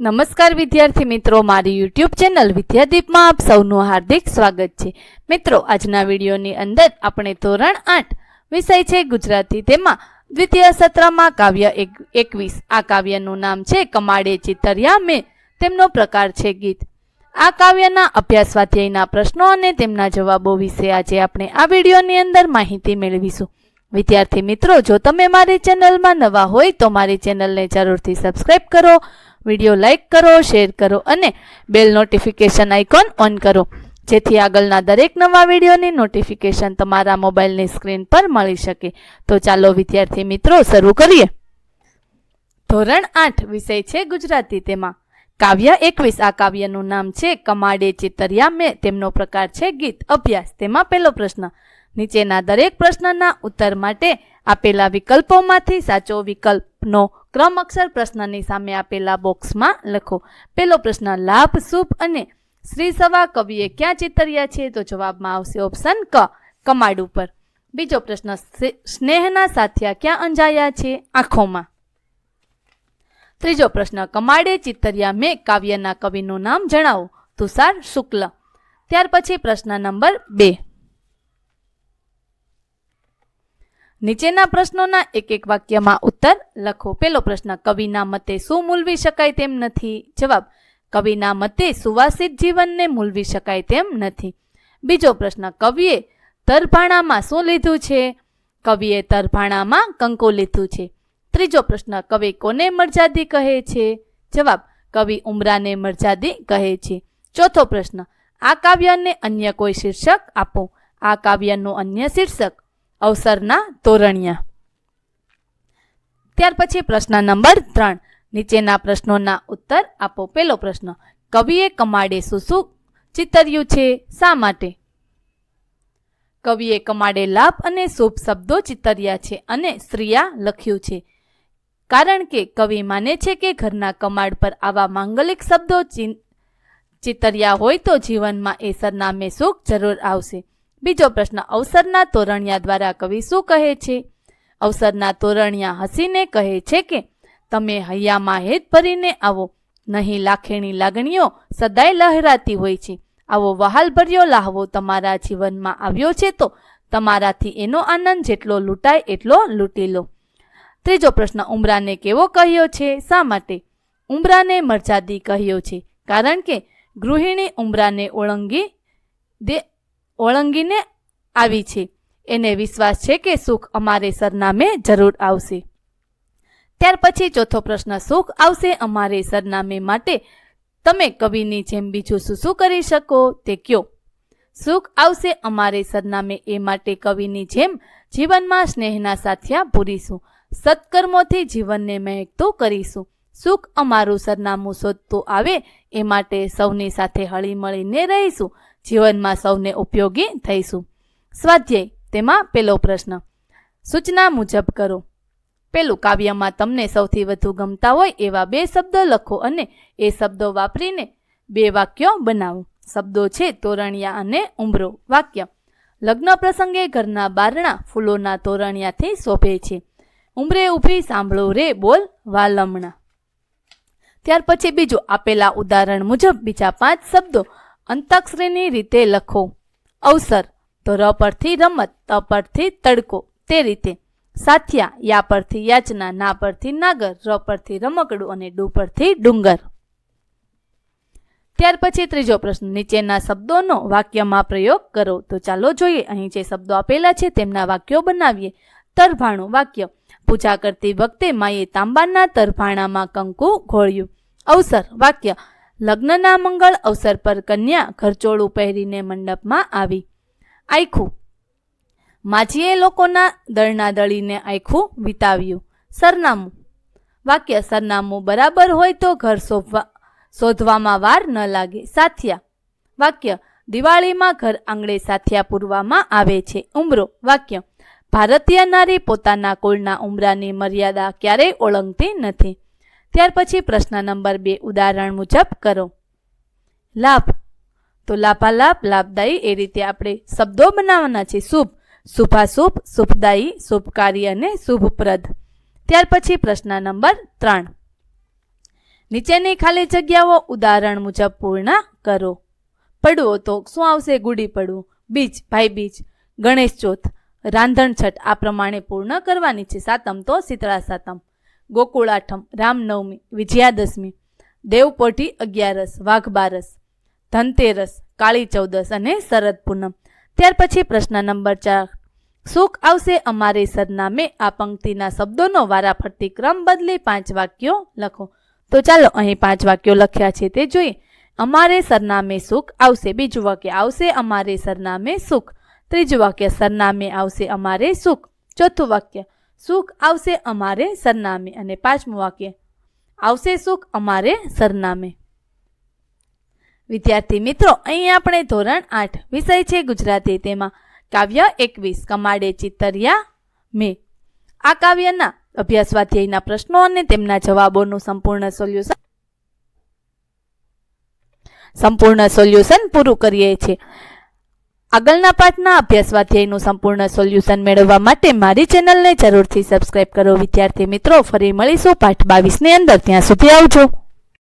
નમસ્કાર વિદ્યાર્થી મિત્રો, મારી યુટ્યુબ ચેનલ વિદ્યાદીપમાં આપ સૌનું હાર્દિક સ્વાગત છે. મિત્રો, આજના વિડીયોની અંદર આપણે ધોરણ આઠ વિષય છે ગુજરાતી. તેમાં દ્વિતીય સત્રમાં કાવ્ય એક, એકવીસ. આ કાવ્યનું નામ છે કમાડે ચિતરિયા મેં. તેમનો પ્રકાર છે ગીત. આ કાવ્યના અભ્યાસ સ્વાધ્યાયના પ્રશ્નો અને તેમના જવાબો વિશે આજે આપણે આ વિડીયોની અંદર માહિતી મેળવીશું. વિદ્યાર્થી મિત્રો, જો તમે મારી ચેનલમાં નવા હોય તો મારી ચેનલને જરૂરથી સબસ્ક્રાઈબ કરો વીડિયો લાઇક કરો, શેર કરો અને બેલ નોટિફિકેશન આઇકોન ઓન કરો. જેથી આગળના દરેક નવા વિડીયોની નોટિફિકેશન તમારા મોબાઈલની સ્ક્રીન પર મળી શકે. તો ચાલો, વિદ્યાર્થી મિત્રો, શરૂ કરીએ. ધોરણ આઠ, વિષય છે ગુજરાતી તેમાં. કાવ્ય એકવીસ, આ કાવ્યનું નામ છે કમાડે ચિતરિયા મેં. તેમનો પ્રકાર છે ગીત, અભ્યાસ. તેમાં પહેલો પ્રશ્ન, નીચેના દરેક પ્રશ્નના ઉત્તર માટે આપેલા વિકલ્પોમાંથી સાચો વિકલ્પનો ક્રમ અક્ષર પ્રશ્નની સામે આપેલા બોક્સમાં લખો. પહેલો પ્રશ્ન, લાભ, શુભ અને શ્રી સવા કવિએ ક્યાં ચિતર્યા છે? તો જવાબમાં આવશે ઓપ્શન ક, કમાડ ઉપર. બીજો પ્રશ્ન સ્નેહના સાથિયા ક્યાં અંજાયા છે? આંખોમાં. ત્રીજો પ્રશ્ન, કમાડે ચિતર્યા મેં કાવ્યના કવિનું નામ જણાવો. તુષાર શુક્લ. ત્યાર પછી પ્રશ્ન નંબર બે. નીચેના પ્રશ્નોના એક એક વાક્યમાં ઉત્તર. લખો. પેલો પ્રશ્ન, કવિના મતે શું મૂલવી શકાય તેમ નથી? જવાબ, કવિના મતે સુવાસિત જીવનને મૂલવી શકાય તેમ નથી. બીજો પ્રશ્ન, કવિએ તરભાણામાં શું લીધું છે? કવિએ તરભાણામાં કંકો લીધું છે. ત્રીજો પ્રશ્ન, કવિ કોને મરજાદી કહે છે? જવાબ, કવિ ઉમરાને મરજાદી કહે છે. ચોથો પ્રશ્ન, આ કાવ્યને અન્ય કોઈ શીર્ષક આપો? આ કાવ્યનું અન્ય શીર્ષક અવસરના તોરણિયા. ત્યાર પછી પ્રશ્ન નંબર ત્રણ. નીચેના પ્રશ્નોના ઉત્તર આપો. પહેલો પ્રશ્ન, કવિએ કમાડે શું? શું ચિતર્યું છે? શા માટે? કવિએ કમાડે લાભ અને શુભ શબ્દો ચિતર્યા છે અને સ્ત્રીયા લખ્યું છે. કારણ કે કવિ માને છે કે ઘરના કમાડ પર આવા માંગલિક શબ્દો ચિતર્યા હોય તો જીવનમાં એ સરનામે સુખ જરૂર આવશે. બીજો પ્રશ્ન, અવસરના તોરણિયા દ્વારા કવિ શું કહે છે? અવસરના તોરણિયા હસીને કહે છે કે, તમે હૈયામાં હેત ભરીને આવો. નહીં લાખેણી લાગણીઓ સદાય લહેરાતી હોય છે. આવો વહાલભર્યો લાહવો તમારા જીવનમાં આવ્યો છે તો તમારાથી એનો આનંદ જેટલો લૂંટાય એટલો લૂંટી લો. ત્રીજો પ્રશ્ન, ઉમરાને કેવો કહ્યો છે? શા માટે? ઉમરાને મરજાદી કહ્યો છે. કારણ કે ગૃહિણી ઉમરાને ઓળંગી દે ઓળંગીને આવી છે. એને વિશ્વાસ છે કે સુખ અમારે સરનામે જરૂર આવશે. ત્યાર પછી ચોથો પ્રશ્ન, સુખ આવશે અમારે સરનામે માટે. તમે કવિની જેમ બીજું શું શું કરી શકો? તે કયો. સુખ આવશે અમારે સરનામે એ માટે કવિની જેમ જીવનમાં સ્નેહના સાથિયા પૂરીશું. સત્કર્મોથી જીવનને મહેકતું કરીશું. સુખ અમારું સરનામું શોધતું આવે, એ માટે સૌની સાથે હળીમળીને રહીશું, જીવનમાં સૌને ઉપયોગી થઈશું. સ્વાધ્યાય, તેમાં પેલો પ્રશ્ન. સૂચના મુજબ કરો. પેલું કાવ્યમાં તમને સૌથી વધુ ગમતા હોય એવા બે શબ્દો લખો અને એ શબ્દો વાપરીને બે વાક્યો બનાવો. શબ્દો છે તોરણિયા અને ઉમરો વાક્ય. લગ્ન પ્રસંગે ઘરના બારણા ફૂલોના તોરણિયાથી શોભે છે. ઉમરે ઊભી સાંભળો રે બોલ વાલમણા. ત્યાર પછી બીજું આપેલા ઉદાહરણ મુજબ બીજા પાંચ શબ્દો અંતાક્ષરીની રીતે લખો. અવસર તો ર પરથી રમત ત પરથી તડકો, તે રીતે. સાથિયા, યા પરથી યાચના, ના પરથી નાગર, ર પરથી રમકડું અને ડુ પરથી ડુંગર. ત્યાર પછી ત્રીજો પ્રશ્ન, નીચેના શબ્દોનો વાક્યમાં પ્રયોગ કરો. તો ચાલો જોઈએ, અહીં જે શબ્દો આપેલા છે તેમના વાક્યો બનાવીએ. તરભાણું વાક્ય પૂજા કરતી વખતે માએ તાંબાના તરભાણામાં કંકુ ઘોળ્યું. અવસર, વાક્ય, લગ્નના મંગળ અવસર પર કન્યા ઘરચોળું પહેરીને મંડપમાં આવી. આખું માજીએ લોકોના દળના દળીને આખું વિતાવ્યું. સરનામું. વાક્ય, સરનામું બરાબર હોય તો ઘર શોધવા શોધવામાં વાર ન લાગે. સાથિયા. વાક્ય, દિવાળીમાં ઘર આંગણે સાથિયા પૂરવામાં આવે છે. ઉમરો. વાક્ય ભારતીય નારી પોતાના કુળના ઉમરાની મર્યાદા ક્યારેય ઓળંગતી નથી. ત્યાર પછી પ્રશ્ન નંબર બે, ઉદાહરણ મુજબ કરો. લાભ. તો લાભાલાભ, લાભદાયી એ રીતે આપણે શબ્દો બનાવવાના છે શુભ. શુભાશુભ, શુભદાયી, શુભકારી અને શુભપ્રદ. ત્યાર પછી પ્રશ્ન નંબર ત્રણ. નીચેની ખાલી જગ્યાઓ ઉદાહરણ મુજબ પૂર્ણ કરો. પડવો તો શું આવશે? ગુડી પડવું. બીજ. ભાઈ બીજ ગણેશ ચોથ. રાંધણ છઠ આ પ્રમાણે પૂર્ણ કરવાની છે. સાતમ તો શીતળા સાતમ. ગોકુળ આઠમ રામનવમી, વિજયાદશમી, દેવપોઢી, અગિયારસ વાઘ બારસ ધનતેરસ, કાળી ચૌદસ અને શરદ પૂનમ. ત્યાર પછી પ્રશ્ન નંબર ચાર. સુખ આવશે અમારે સરનામે. આ પંક્તિના શબ્દોનો વારાફરતી ક્રમ બદલી પાંચ વાક્યો લખો. તો ચાલો અહીં પાંચ વાક્યો લખ્યા છે તે જોઈએ. અમારે સરનામે સુખ આવશે. બીજું વાક્ય, આવશે અમારે સરનામે સુખ. ત્રીજું વાક્ય, સરનામે આવશે અમારે સુખ. ચોથું વાક્ય, સુખ આવશે અમારે સરનામે. અને પાંચમું વાક્ય, આવશે સુખ અમારે સરનામે. વિદ્યાર્થી મિત્રો, અહીં આપણે ધોરણ આઠ વિષય છે ગુજરાતી. તેમાં કાવ્ય એકવીસ, કમાડે ચિતરિયા મે. આ કાવ્યના અભ્યાસ સ્વાધ્યાયના પ્રશ્નો અને તેમના જવાબોનું સંપૂર્ણ સોલ્યુશન સંપૂર્ણ સોલ્યુશન પૂરું કરીએ છીએ. આગળના પાઠના અભ્યાસ સ્વાધ્યાયનું સંપૂર્ણ સોલ્યુશન મેળવવા માટે મારી ચેનલને જરૂરથી સબસ્ક્રાઇબ કરો. વિદ્યાર્થી મિત્રો, ફરી મળીશું પાઠ બાવીસની અંદર. ત્યાં સુધી આવજો.